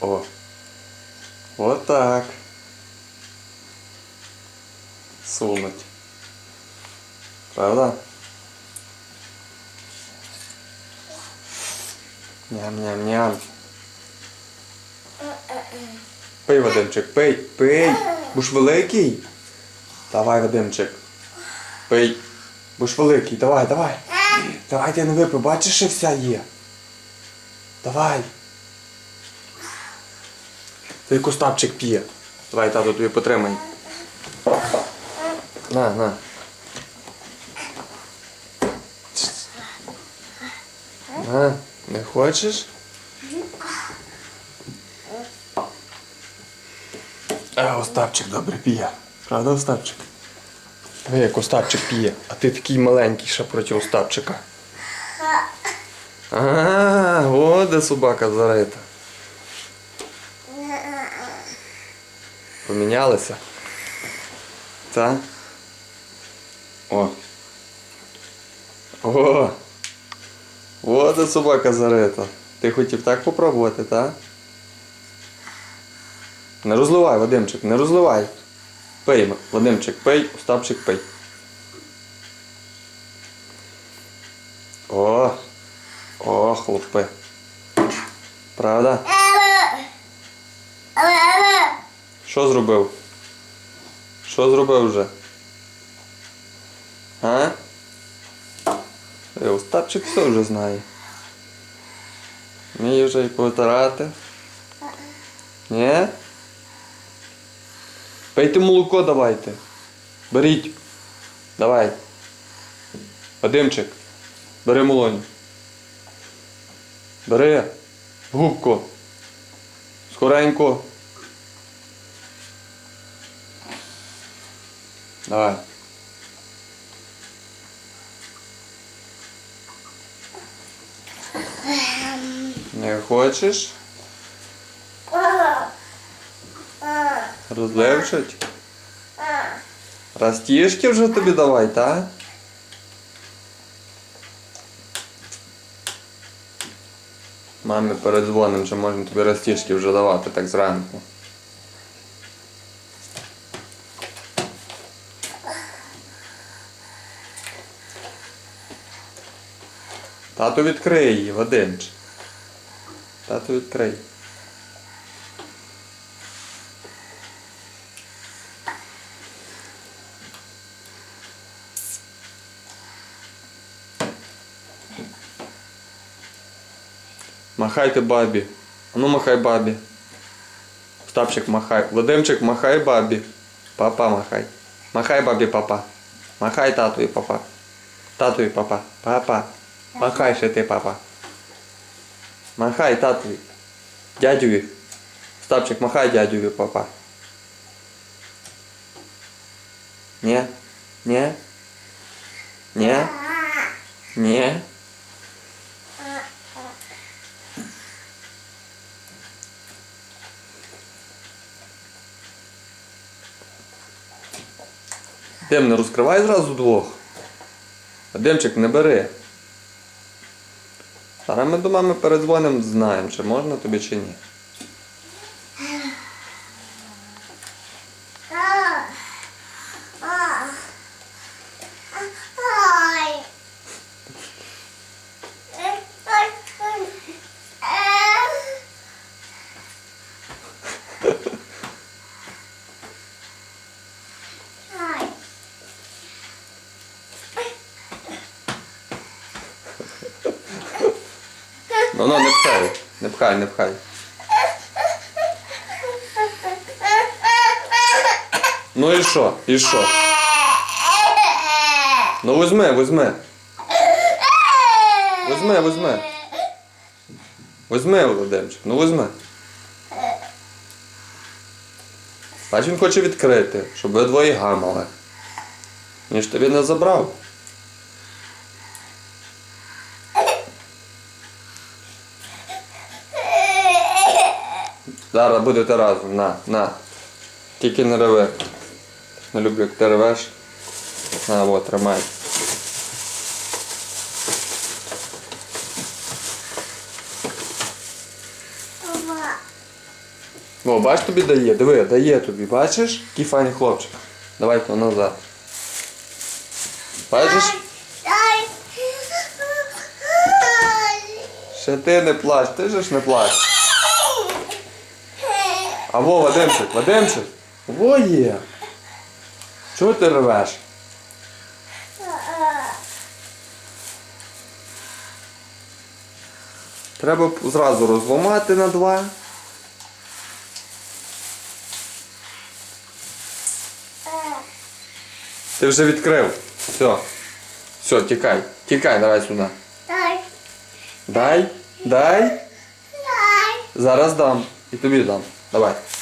О. Вот так. Сунуть. Правда? Ням-ням-ням. Пий, Вадимчик, пий, пий. Будеш великий. Давай, Вадимчик. Пий. Будеш великий, давай, давай. Давай ти не випий, бачиш, що вся є. Давай. Той Костапчик п'є. Давай, тато, тобі потримай. На, на. На, не хочеш? А, Остапчик добре п'є. Правда, Остапчик? Ви як Остапчик п'є, а ти такий маленький ще проти Остапчика. А, о, де собака зарита. Помінялися? Та? О. О! О, де собака зарита. Ти хотів так попробувати, так? Не розливай, Вадимчик, не розливай. Пий, Вадимчик, пий, Остапчик, пий. О! О, хлопи. Правда? Що зробив? Що зробив вже? А? Е, Остапчик все вже знає. Вміє вже і повитирати. Ні? Пийте молоко давайте. Беріть. Давай. Вадимчик, бери молоню. Бери. Губку. Скоренько. Давай. Не хочеш? Розливчить? Растішки вже тобі давай, так? Мамі передзвоним, чи можна тобі растішки вже давати так зранку. Тато відкриє її, Вадимч. Тато відкрий. Махайте бабі. А ну махай бабі. Остапчик махай. Вадимчик, махай бабі. Папа махай. Махай бабі, папа. Махай тату і папа. Тату і папа. Папа. Махай ще ти, папа. Махай татові. Дядюві. Остапчик, махай дядюві, папа. Ні? Ні? Ні? Ні? Дим, не розкривай зразу двох. А Димчик, не бери. Зараз ми до мами передзвонимо, знаємо, чи можна тобі чи ні. Ну ну не пхай, не пхай, не пхай. Ну і що? І що? Ну візьми, візьми. Візьми, візьми. Візьми, Володимчик, ну візьми. Бач, він хоче відкрити, щоб ви двоє гамали. Ніж тобі не забрав. Зараз будете разом, на, на. Тільки не реви. Не люблю, як ти ревеш. На, от, тримай. О, бач тобі дає, диви, дає тобі, бачиш? Який файний хлопчик. Давай то назад. Бачиш? Ще ти не плач, ти же ж не плач. А во, Вадимчик, Вадимчик. Во є. Чого ти ревеш? Треба зразу розламати на два. Ти вже відкрив. Все. Все, тікай. Тікай, давай сюди. Ай. Дай, дай. Ай. Зараз дам. І тобі дам. Давай.